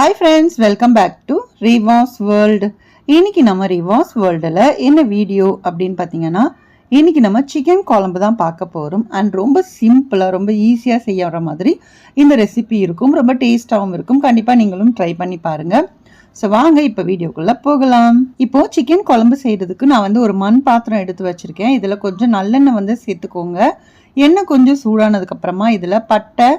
Hi friends welcome back to Riva's world இன்னைக்கு நம்ம ரிவாஸ் வேர்ல்டில் என்ன வீடியோ அப்படின்னு பார்த்தீங்கன்னா இன்றைக்கி நம்ம சிக்கன் குழம்பு தான் பார்க்க போகிறோம் அண்ட் ரொம்ப சிம்பிளாக ரொம்ப ஈஸியாக செய்யற மாதிரி இந்த ரெசிபி இருக்கும். ரொம்ப டேஸ்ட்டாகவும் இருக்கும். கண்டிப்பாக நீங்களும் ட்ரை பண்ணி பாருங்கள் ஸோ வாங்க இப்போ வீடியோக்குள்ளே போகலாம். இப்போது சிக்கன் குழம்பு செய்கிறதுக்கு நான் வந்து ஒரு மண் பாத்திரம் எடுத்து வச்சுருக்கேன். இதில் கொஞ்சம் நல்லெண்ணெய் வந்து சேர்த்துக்கோங்க. எண்ணெய் கொஞ்சம் சூடானதுக்கப்புறமா இதில் பட்டை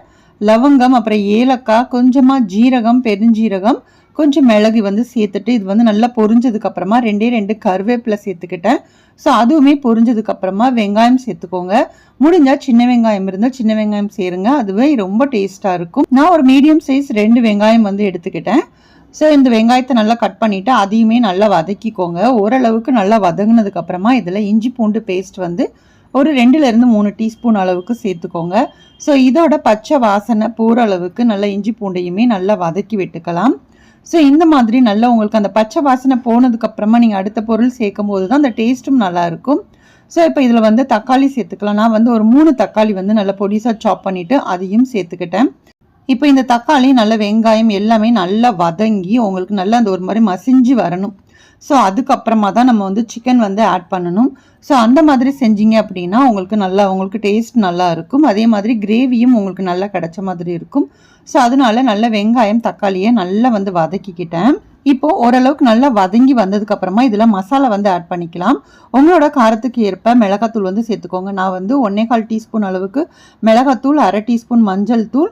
லவங்கம் அப்புறம் ஏலக்காய் கொஞ்சமாக ஜீரகம் பெருஞ்சீரகம் கொஞ்சம் மிளகு வந்து சேர்த்துட்டு இது வந்து நல்லா பொரிஞ்சதுக்கப்புறமா ரெண்டே ரெண்டு கருவேப்பிலை சேர்த்துக்கிட்டேன். ஸோ அதுவுமே பொரிஞ்சதுக்கப்புறமா வெங்காயம் சேர்த்துக்கோங்க. முடிஞ்சால் சின்ன வெங்காயம் இருந்தால் சின்ன வெங்காயம் சேருங்க. அதுவே ரொம்ப டேஸ்ட்டாக இருக்கும். நான் ஒரு மீடியம் சைஸ் ரெண்டு வெங்காயம் வந்து எடுத்துக்கிட்டேன். ஸோ இந்த வெங்காயத்தை நல்லா கட் பண்ணிவிட்டு அதையுமே நல்லா வதக்கிக்கோங்க. ஓரளவுக்கு நல்லா வதங்கினதுக்கப்புறமா இதில் இஞ்சி பூண்டு பேஸ்ட் வந்து ஒரு ரெண்டுலேருந்து மூணு டீஸ்பூன் அளவுக்கு சேர்த்துக்கோங்க. ஸோ இதோட பச்சை வாசனை போகிற அளவுக்கு நல்லா இஞ்சி பூண்டையுமே நல்லா வதக்கி விட்டுக்கலாம். ஸோ இந்த மாதிரி நல்லா உங்களுக்கு அந்த பச்சை வாசனை போனதுக்கப்புறமா நீங்கள் அடுத்த பொருள் சேர்க்கும் போது தான் அந்த டேஸ்ட்டும் நல்லாயிருக்கும் ஸோ இப்போ இதில் வந்து தக்காளி சேர்த்துக்கலாம். நான் வந்து ஒரு மூணு தக்காளி வந்து நல்லா பொடிசாக சாப் பண்ணிவிட்டு அதையும் சேர்த்துக்கிட்டேன். இப்போ இந்த தக்காளி நல்ல வெங்காயம் எல்லாமே நல்லா வதங்கி உங்களுக்கு நல்லா அந்த ஒரு மாதிரி மசிஞ்சு வரணும். ஸோ அதுக்கப்புறமா தான் நம்ம வந்து சிக்கன் வந்து ஆட் பண்ணணும். ஸோ அந்த மாதிரி செஞ்சீங்க அப்படின்னா உங்களுக்கு நல்லா உங்களுக்கு டேஸ்ட் நல்லா இருக்கும். அதே மாதிரி கிரேவியும் உங்களுக்கு நல்லா கிடைச்ச மாதிரி இருக்கும். ஸோ அதனால நல்ல வெங்காயம் தக்காளியை நல்லா வந்து வதக்கிக்கிட்டேன். இப்போ ஓரளவுக்கு நல்லா வதங்கி வந்ததுக்கு அப்புறமா இதில் மசாலா வந்து ஆட் பண்ணிக்கலாம். உங்களோட காரத்துக்கு ஏற்ப மிளகாத்தூள் வந்து சேர்த்துக்கோங்க. நான் வந்து ஒன்னே கால் டீஸ்பூன் அளவுக்கு மிளகாத்தூள் அரை டீஸ்பூன் மஞ்சள் தூள்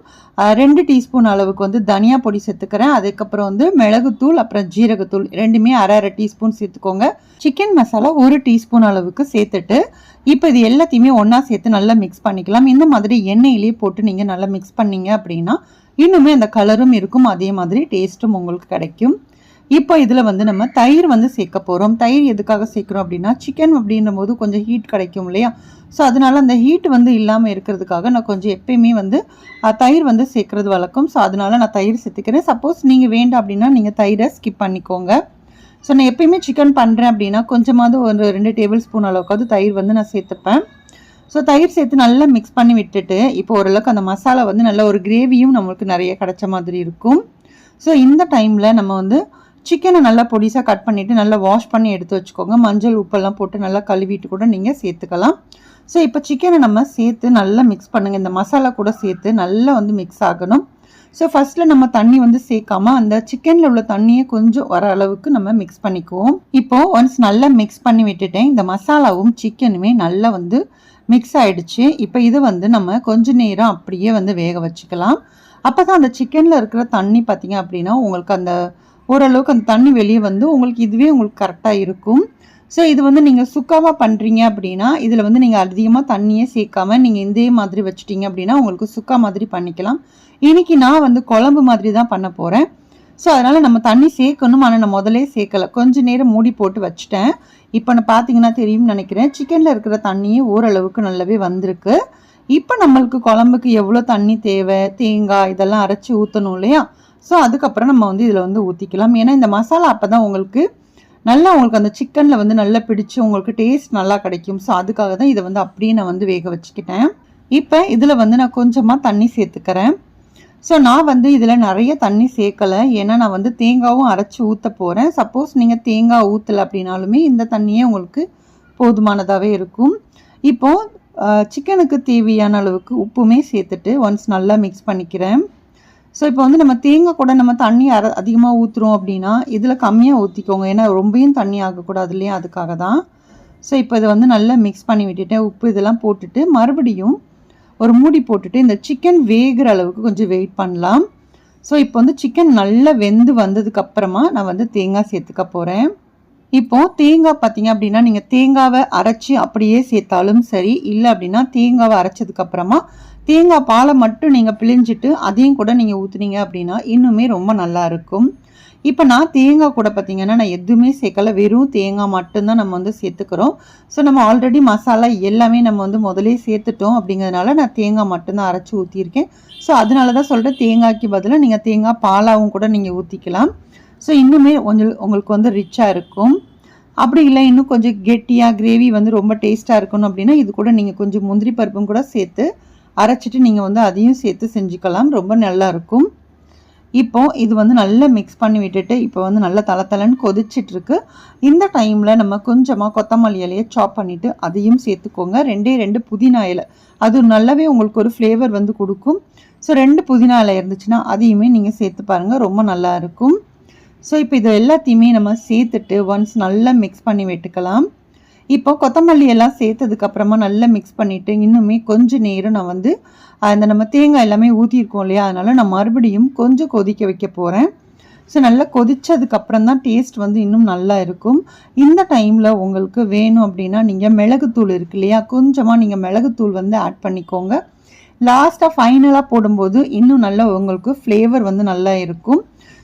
ரெண்டு டீஸ்பூன் அளவுக்கு வந்து தனியா பொடி சேர்த்துக்கிறேன். அதுக்கப்புறம் வந்து மிளகுத்தூள் அப்புறம் ஜீரகத்தூள் ரெண்டுமே அரை அரை டீஸ்பூன் சேர்த்துக்கோங்க. சிக்கன் மசாலா ஒரு டீஸ்பூன் அளவுக்கு சேர்த்துட்டு இப்போ இது எல்லாத்தையுமே ஒன்றா சேர்த்து நல்லா மிக்ஸ் பண்ணிக்கலாம். இந்த மாதிரி எண்ணெயிலே போட்டு நீங்கள் நல்லா மிக்ஸ் பண்ணீங்க அப்படின்னா இன்னுமே அந்த கலரும் இருக்கும். அதே மாதிரி டேஸ்ட்டும் உங்களுக்கு கிடைக்கும். இப்போ இதில் வந்து நம்ம தயிர் வந்து சேர்க்க போகிறோம் தயிர் எதுக்காக சேர்க்குறோம் அப்படின்னா சிக்கன் அப்படின்ற போது கொஞ்சம் ஹீட் கிடைக்கும் இல்லையா? ஸோ அதனால அந்த ஹீட் வந்து இல்லாமல் இருக்கிறதுக்காக நான் கொஞ்சம் எப்பயுமே வந்து தயிர் வந்து சேர்க்குறது வழக்கம். ஸோ அதனால் நான் தயிர் சேர்த்துக்கிறேன். சப்போஸ் நீங்கள் வேண்டாம் அப்படின்னா நீங்கள் தயிரை ஸ்கிப் பண்ணிக்கோங்க. ஸோ நான் எப்பயுமே சிக்கன் பண்ணுறேன் அப்படின்னா கொஞ்சமாவது ஒரு ரெண்டு டேபிள் ஸ்பூன் அளவுக்காவது தயிர் வந்து நான் சேர்த்துப்பேன். ஸோ தயிர் சேர்த்து நல்லா மிக்ஸ் பண்ணி விட்டுட்டு இப்போ ஓரளவுக்கு அந்த மசாலா வந்து நல்ல ஒரு கிரேவியும் நம்மளுக்கு நிறைய கிடைச்ச மாதிரி இருக்கும். ஸோ இந்த டைமில் நம்ம வந்து சிக்கனை நல்லா பொடிசாக கட் பண்ணிவிட்டு நல்லா வாஷ் பண்ணி எடுத்து வச்சுக்கோங்க. மஞ்சள் உப்பெல்லாம் போட்டு நல்லா கழுவிட்டு கூட நீங்கள் சேர்த்துக்கலாம். ஸோ இப்போ சிக்கனை நம்ம சேர்த்து நல்லா மிக்ஸ் பண்ணுங்கள் இந்த மசாலா கூட சேர்த்து நல்லா வந்து மிக்ஸ் ஆகணும். ஸோ ஃபஸ்ட்டில் நம்ம தண்ணி வந்து சேர்க்காம அந்த சிக்கனில் உள்ள தண்ணியை கொஞ்சம் வர அளவுக்கு நம்ம மிக்ஸ் பண்ணிக்குவோம். இப்போது ஒன்ஸ் நல்லா மிக்ஸ் பண்ணி விட்டுட்டேன் இந்த மசாலாவும் சிக்கனுமே நல்லா வந்து மிக்ஸ் ஆகிடுச்சு இப்போ இது வந்து நம்ம கொஞ்ச நேரம் அப்படியே வந்து வேக வச்சுக்கலாம். அப்போ தான் அந்த சிக்கனில் இருக்கிற தண்ணி பார்த்திங்க அப்படின்னா உங்களுக்கு அந்த ஓரளவுக்கு அந்த தண்ணி வெளியே வந்து உங்களுக்கு இதுவே உங்களுக்கு கரெக்டாக இருக்கும். ஸோ இது வந்து நீங்கள் சுக்காவாக பண்ணுறீங்க அப்படின்னா இதில் வந்து நீங்கள் அதிகமாக தண்ணியே சேர்க்காம நீங்கள் இதே மாதிரி வச்சுட்டீங்க அப்படின்னா உங்களுக்கு சுக்கா மாதிரி பண்ணிக்கலாம். இன்றைக்கி நான் வந்து குழம்பு மாதிரி தான் பண்ண போகிறேன் ஸோ அதனால் நம்ம தண்ணி சேர்க்கணும். ஆனால் நான் முதலே சேர்க்கலை. கொஞ்சம் நேரம் மூடி போட்டு வச்சுட்டேன். இப்போ நான் பார்த்தீங்கன்னா தெரியும்னு நினைக்கிறேன். சிக்கனில் இருக்கிற தண்ணியே ஓரளவுக்கு நல்லாவே வந்திருக்கு. இப்போ நம்மளுக்கு குழம்புக்கு எவ்வளோ தண்ணி தேவை? தேங்காய் இதெல்லாம் அரைச்சி ஊற்றணும் இல்லையா? ஸோ அதுக்கப்புறம் நம்ம வந்து இதில் வந்து ஊற்றிக்கலாம் ஏன்னா இந்த மசாலா அப்போ தான் உங்களுக்கு நல்லா உங்களுக்கு அந்த சிக்கனில் வந்து நல்லா பிடிச்சி உங்களுக்கு டேஸ்ட் நல்லா கிடைக்கும். ஸோ அதுக்காக தான் இதை வந்து அப்படியே நான் வந்து வேக வச்சுக்கிட்டேன். இப்போ இதில் வந்து நான் கொஞ்சமாக தண்ணி சேர்த்துக்கிறேன். ஸோ நான் வந்து இதில் நிறைய தண்ணி சேர்க்கலை. ஏன்னா நான் வந்து தேங்காவும் அரைச்சி ஊற்ற போகிறேன் சப்போஸ் நீங்கள் தேங்காய் ஊற்றலை அப்படின்னாலுமே இந்த தண்ணியே உங்களுக்கு போதுமானதாகவே இருக்கும். இப்போது சிக்கனுக்கு தேவையான அளவுக்கு உப்புமே சேர்த்துட்டு ஒன்ஸ் நல்லா மிக்ஸ் பண்ணிக்கிறேன். ஸோ இப்போ வந்து நம்ம தேங்காய் கூட நம்ம தண்ணி அர அதிகமாக ஊற்றுறோம் அப்படின்னா இதில் கம்மியாக ஊற்றிக்கோங்க ஏன்னா ரொம்பையும் தண்ணி ஆகக்கூடாது இல்லையா? அதுக்காக தான் ஸோ இப்போ இதை வந்து நல்லா மிக்ஸ் பண்ணி விட்டுட்டேன் உப்பு இதெல்லாம் போட்டுட்டு மறுபடியும் ஒரு மூடி போட்டுட்டு இந்த சிக்கன் வேகிற அளவுக்கு கொஞ்சம் வெயிட் பண்ணலாம். ஸோ இப்போ வந்து சிக்கன் நல்லா வெந்து வந்ததுக்கப்புறமா நான் வந்து தேங்காய் சேர்த்துக்க போகிறேன் இப்போது தேங்காய் பார்த்தீங்க அப்படின்னா நீங்கள் தேங்காவை அரைச்சி அப்படியே சேர்த்தாலும் சரி இல்லை அப்படின்னா தேங்காவை அரைச்சதுக்கப்புறமா தேங்காய் பாலை மட்டும் நீங்கள் பிழிஞ்சிட்டு அதையும் கூட நீங்கள் ஊற்றுனீங்க அப்படின்னா இன்னுமே ரொம்ப நல்லா இருக்கும். இப்போ நான் தேங்காய் கூட பார்த்தீங்கன்னா நான் எதுவுமே சேர்க்கல. வெறும் தேங்காய் மட்டும்தான் நம்ம வந்து சேர்த்துக்கிறோம். ஸோ நம்ம ஆல்ரெடி மசாலா எல்லாமே நம்ம வந்து முதலே சேர்த்துட்டோம் அப்படிங்கிறதுனால நான் தேங்காய் மட்டும்தான் அரைச்சி ஊற்றிருக்கேன் ஸோ அதனால தான் சொல்கிறேன் தேங்காய்க்கு பதிலாக நீங்கள் தேங்காய் பாலாவும் கூட நீங்கள் ஊற்றிக்கலாம் ஸோ இன்னுமே கொஞ்சம் உங்களுக்கு வந்து ரிச்சாக இருக்கும். அப்படி இல்லை இன்னும் கொஞ்சம் கெட்டியாக கிரேவி வந்து ரொம்ப டேஸ்ட்டாக இருக்கணும் அப்படின்னா இது கூட நீங்கள் கொஞ்சம் முந்திரி பருப்பும் கூட சேர்த்து அரைச்சிட்டு நீங்கள் வந்து அதையும் சேர்த்து செஞ்சுக்கலாம். ரொம்ப நல்லாயிருக்கும் இப்போது இது வந்து நல்லா மிக்ஸ் பண்ணி விட்டுட்டு இப்போ வந்து நல்லா தலை தலைன்னு கொதிச்சிட்ருக்கு. இந்த டைமில் நம்ம கொஞ்சமாக கொத்தமல்லி இலையை சாப் பண்ணிவிட்டு அதையும் சேர்த்துக்கோங்க. ரெண்டே ரெண்டு புதினா இலை. அது நல்லாவே உங்களுக்கு ஒரு ஃப்ளேவர் வந்து கொடுக்கும். ஸோ ரெண்டு புதினா இலை இருந்துச்சுன்னா அதையுமே நீங்கள் சேர்த்து பாருங்கள் ரொம்ப நல்லாயிருக்கும் ஸோ இப்போ இது எல்லாத்தையுமே நம்ம சேர்த்துட்டு ஒன்ஸ் நல்லா மிக்ஸ் பண்ணி விட்டுக்கலாம். இப்போ கொத்தமல்லி எல்லாம் சேர்த்ததுக்கப்புறமா நல்லா மிக்ஸ் பண்ணிவிட்டு இன்னுமே கொஞ்சம் நேரம் நான் வந்து அந்த நம்ம தேங்காய் எல்லாமே ஊற்றிருக்கோம் இல்லையா? அதனால் நான் மறுபடியும் கொஞ்சம் கொதிக்க வைக்க போகிறேன் ஸோ நல்லா கொதித்ததுக்கப்புறம் தான் டேஸ்ட் வந்து இன்னும் நல்லா இருக்கும். இந்த டைமில் உங்களுக்கு வேணும் அப்படின்னா நீங்கள் மிளகுத்தூள் இருக்கு இல்லையா? கொஞ்சமாக நீங்கள் மிளகுத்தூள் வந்து ஆட் பண்ணிக்கோங்க. லாஸ்ட்டாக ஃபைனலாக போடும்போது இன்னும் நல்லா உங்களுக்கு ஃப்ளேவர் வந்து நல்லா இருக்கும்.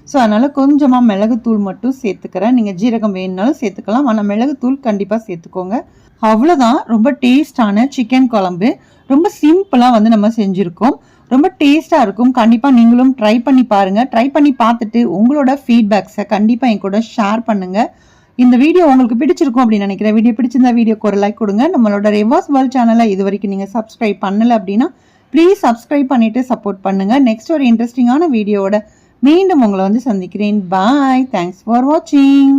ஸோ அதனால் கொஞ்சமாக மிளகுத்தூள் மட்டும் சேர்த்துக்கிறேன். நீங்கள் ஜீரகம் வேணுனாலும் சேர்த்துக்கலாம். ஆனால் மிளகுத்தூள் கண்டிப்பாக சேர்த்துக்கோங்க. அவ்வளோதான் ரொம்ப டேஸ்டான சிக்கன் குழம்பு. ரொம்ப சிம்பிளாக வந்து நம்ம செஞ்சுருக்கோம். ரொம்ப டேஸ்ட்டாக இருக்கும். கண்டிப்பாக நீங்களும் ட்ரை பண்ணி பாருங்கள் ட்ரை பண்ணி பார்த்துட்டு உங்களோட ஃபீட்பேக்ஸை கண்டிப்பாக என் கூட ஷேர் பண்ணுங்கள் இந்த வீடியோ உங்களுக்கு பிடிச்சிருக்கும் அப்படின்னு நினைக்கிறேன். வீடியோ பிடிச்சிருந்தா வீடியோக்கு ஒரு லைக் கொடுங்க. நம்மளோட ரிவர்ஸ் வேர்ல்ட் சேனலை இது வரைக்கும் நீங்கள் சப்ஸ்கிரைப் பண்ணலை அப்படின்னா ப்ளீஸ் சப்ஸ்கிரைப் பண்ணிவிட்டு சப்போர்ட் பண்ணுங்கள் நெக்ஸ்ட் ஒரு இன்ட்ரெஸ்டிங்கான வீடியோவோட மீண்டும் உங்களை வந்து சந்திக்கிறேன். பாய் தேங்க்ஸ் ஃபார் வாட்சிங்